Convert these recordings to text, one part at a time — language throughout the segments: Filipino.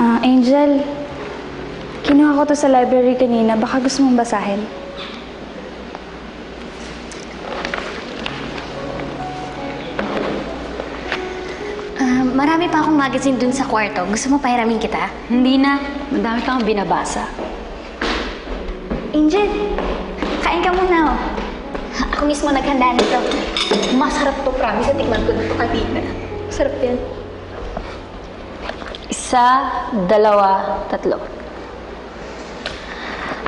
Angel, kinuha ko to sa library kanina. Baka gusto mong basahin. Ah, marami pa akong magazine dun sa kwarto. Gusto mo pahiramin kita? Hindi na. Madami kang binabasa. Angel, kain ka muna oh. Ako mismo naghanda nito. Masarap to, promise. Tikman ko na to kanina. Sarap yan. Isa, dalawa, tatlo.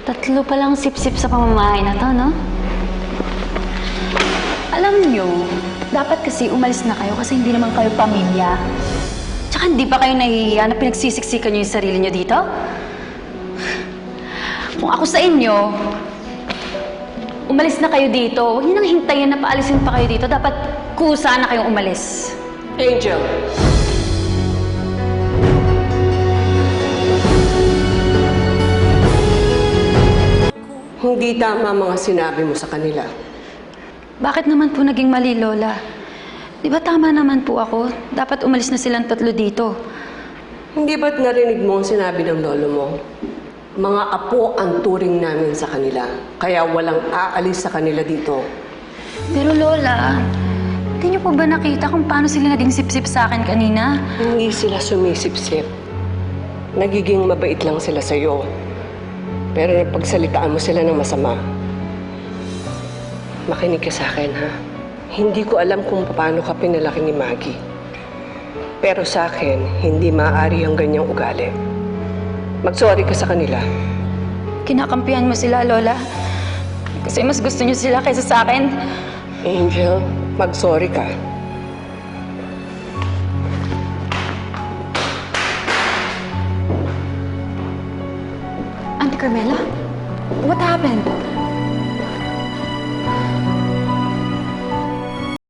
Tatlo palang sip-sip sa pamamahay na to, no? Alam nyo, dapat kasi umalis na kayo kasi hindi naman kayo pamilya. Tsaka hindi pa kayo nahihiya na pinagsisiksikan nyo yung sarili nyo dito? Kung ako sa inyo, umalis na kayo dito. Huwag nyo nang hintayin na paalisin pa kayo dito. Dapat kusa na kayong umalis. Angel, hindi tama mga sinabi mo sa kanila. Bakit naman po naging mali, Lola? Di ba tama naman po ako? Dapat umalis na silang tatlo dito. Hindi ba't narinig mo ang sinabi ng lolo mo? Mga apo ang turing namin sa kanila, kaya walang aalis sa kanila dito. Pero Lola, hindi niyo po ba nakita kung paano sila naging sip-sip sa akin kanina? Hindi sila sumisip-sip. Nagiging mabait lang sila sa'yo. Pero napagsalitaan mo sila ng masama. Makinig ka sa akin, ha? Hindi ko alam kung paano ka pinalaki ni Maggie. Pero sa akin, hindi maaari ang ganyang ugali. Mag-sorry ka sa kanila. Kinakampihan mo sila, Lola. Kasi mas gusto niyo sila kaysa sa akin. Angel, mag-sorry ka. Carmela, what happened?